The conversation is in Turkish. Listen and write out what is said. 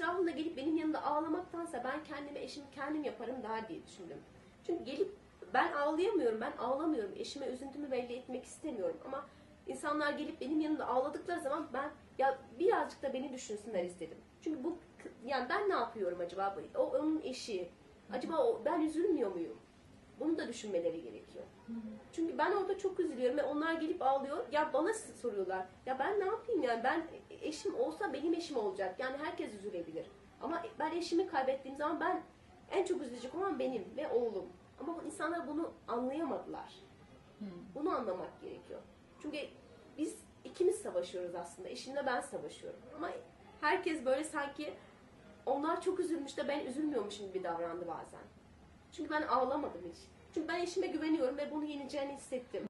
devamlı gelip benim yanımda ağlamaktansa ben kendime eşimi kendim yaparım daha diye düşündüm. Çünkü gelip ben ağlayamıyorum, ben ağlamıyorum. Eşime üzüntümü belli etmek istemiyorum ama insanlar gelip benim yanımda ağladıkları zaman ben ya birazcık da beni düşünsünler istedim. Çünkü bu yani ben ne yapıyorum acaba? O onun eşi. Acaba o, ben üzülmüyor muyum? Bunu da düşünmeleri gerekiyor. Çünkü ben orada çok üzülüyorum ve onlar gelip ağlıyor. Ya bana soruyorlar. Ya ben ne yapayım yani ben eşim olsa benim eşim olacak. Yani herkes üzülebilir. Ama ben eşimi kaybettiğim zaman ben en çok üzülecek olan benim ve oğlum. Ama bu insanlar bunu anlayamadılar. Bunu anlamak gerekiyor. Çünkü biz ikimiz savaşıyoruz aslında. Eşimle ben savaşıyorum. Ama herkes böyle sanki onlar çok üzülmüş de ben üzülmüyormuşum gibi davrandı bazen. Çünkü ben ağlamadım hiç. Çünkü ben eşime güveniyorum ve bunu yeneceğini hissettim.